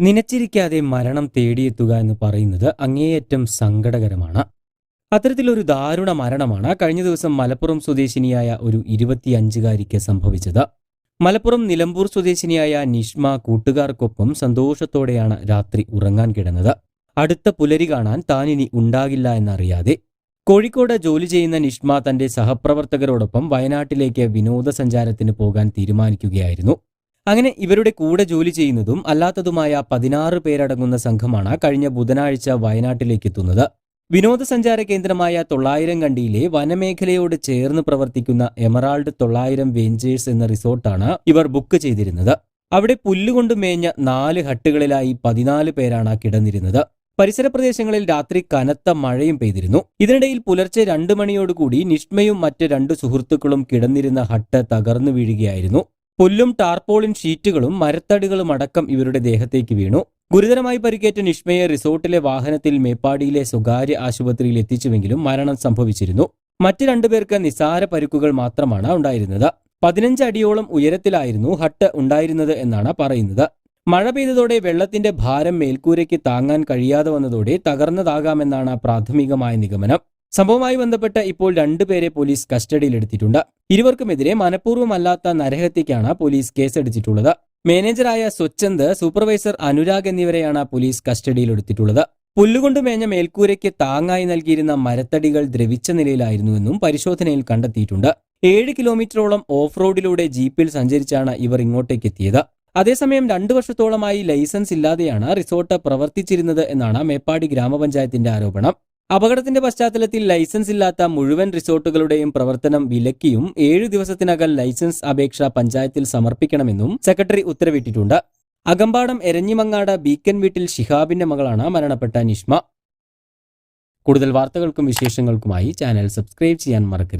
നിനച്ചിരിക്കാതെ മരണം തേടിയെത്തുക എന്ന് പറയുന്നത് അങ്ങേയറ്റം സങ്കടകരമാണ്. അത്തരത്തിലൊരു ദാരുണ മരണമാണ് കഴിഞ്ഞ ദിവസം മലപ്പുറം സ്വദേശിനിയായ ഒരു ഇരുപത്തിയഞ്ചുകാരിക്ക് സംഭവിച്ചത്. മലപ്പുറം നിലമ്പൂർ സ്വദേശിനിയായ നിഷ്മ കൂട്ടുകാർക്കൊപ്പം സന്തോഷത്തോടെയാണ് രാത്രി ഉറങ്ങാൻ കിടന്നത്. അടുത്ത പുലരി കാണാൻ താനിനി ഉണ്ടാകില്ല എന്നറിയാതെ കോഴിക്കോട് ജോലി ചെയ്യുന്ന നിഷ്മ തന്റെ സഹപ്രവർത്തകരോടൊപ്പം വയനാട്ടിലേക്ക് വിനോദസഞ്ചാരത്തിന് പോകാൻ തീരുമാനിക്കുകയായിരുന്നു. അങ്ങനെ ഇവരുടെ കൂടെ ജോലി ചെയ്യുന്നതും അല്ലാത്തതുമായ പതിനാറ് പേരടങ്ങുന്ന സംഘമാണ് കഴിഞ്ഞ ബുധനാഴ്ച വയനാട്ടിലേക്ക് എത്തുന്നത്. വിനോദസഞ്ചാര കേന്ദ്രമായ തൊള്ളായിരം കണ്ടിയിലെ വനമേഖലയോട് ചേർന്ന് പ്രവർത്തിക്കുന്ന എമറാൾഡ് തൊള്ളായിരം വെഞ്ചേഴ്സ് എന്ന റിസോർട്ടാണ് ഇവർ ബുക്ക് ചെയ്തിരുന്നത്. അവിടെ പുല്ലുകൊണ്ട് മേഞ്ഞ നാല് ഹട്ടുകളിലായി പതിനാല് പേരാണ് കിടന്നിരുന്നത്. പരിസര പ്രദേശങ്ങളിൽ രാത്രി കനത്ത മഴയും പെയ്തിരുന്നു. ഇതിനിടയിൽ പുലർച്ചെ രണ്ടു മണിയോടുകൂടി നിഷ്മയും മറ്റ് രണ്ട് സുഹൃത്തുക്കളും കിടന്നിരുന്ന ഹട്ട് തകർന്നു വീഴുകയായിരുന്നു. പുല്ലും ടാർപോളിൻ ഷീറ്റുകളും മരത്തടികളും അടക്കം ഇവരുടെ ദേഹത്തേക്ക് വീണു. ഗുരുതരമായി പരിക്കേറ്റ നിഷ്മയെ റിസോർട്ടിലെ വാഹനത്തിൽ മേപ്പാടിയിലെ സ്വകാര്യ ആശുപത്രിയിൽ എത്തിച്ചുവെങ്കിലും മരണം സംഭവിച്ചിരുന്നു. മറ്റു രണ്ടുപേർക്ക് നിസാര പരുക്കുകൾ മാത്രമാണ് ഉണ്ടായിരുന്നത്. പതിനഞ്ച് അടിയോളം ഉയരത്തിലായിരുന്നു ഹട്ട് ഉണ്ടായിരുന്നത് എന്നാണ് പറയുന്നത്. മഴ പെയ്തതോടെ വെള്ളത്തിന്റെ ഭാരം മേൽക്കൂരയ്ക്ക് താങ്ങാൻ കഴിയാതെ വന്നതോടെ തകർന്നതാകാമെന്നാണ് പ്രാഥമികമായ നിഗമനം. സംഭവവുമായി ബന്ധപ്പെട്ട് ഇപ്പോൾ രണ്ടുപേരെ പോലീസ് കസ്റ്റഡിയിലെടുത്തിട്ടുണ്ട്. ഇരുവർക്കുമെതിരെ മനഃപൂർവമല്ലാത്ത നരഹത്യക്കാണ് പോലീസ് കേസെടുത്തിട്ടുള്ളത്. മാനേജറായ സ്വച്ഛന്ത് സൂപ്പർവൈസർ അനുരാഗ് എന്നിവരെയാണ് പോലീസ് കസ്റ്റഡിയിലെടുത്തിട്ടുള്ളത്. പുല്ലുകൊണ്ട് മേഞ്ഞ മേൽക്കൂരയ്ക്ക് താങ്ങായി നൽകിയിരുന്ന മരത്തടികൾ ദ്രവിച്ച നിലയിലായിരുന്നുവെന്നും പരിശോധനയിൽ കണ്ടെത്തിയിട്ടുണ്ട്. ഏഴ് കിലോമീറ്ററോളം ഓഫ് റോഡിലൂടെ ജീപ്പിൽ സഞ്ചരിച്ചാണ് ഇവർ ഇങ്ങോട്ടേക്ക് എത്തിയത് അതേസമയം രണ്ടു വർഷത്തോളമായി ലൈസൻസ് ഇല്ലാതെയാണ് റിസോർട്ട് പ്രവർത്തിച്ചിരുന്നത് എന്നാണ് മേപ്പാടി ഗ്രാമപഞ്ചായത്തിന്റെ ആരോപണം. അപകടത്തിന്റെ പശ്ചാത്തലത്തിൽ ലൈസൻസ് ഇല്ലാത്ത മുഴുവൻ റിസോർട്ടുകളുടെയും പ്രവർത്തനം വിലക്കിയും ഏഴു ദിവസത്തിനകം ലൈസൻസ് അപേക്ഷ പഞ്ചായത്തിൽ സമർപ്പിക്കണമെന്നും സെക്രട്ടറി ഉത്തരവിട്ടിട്ടുണ്ട്. അകമ്പാടം എരഞ്ഞിമങ്ങാട് ബീക്കൻ വീട്ടിൽ ഷിഹാബിന്റെ മകളാണ് മരണപ്പെട്ട നിഷ്മ. കൂടുതൽ വാർത്തകൾക്കും വിശേഷങ്ങൾക്കുമായി ചാനൽ സബ്സ്ക്രൈബ് ചെയ്യാൻ മറക്കരുത്.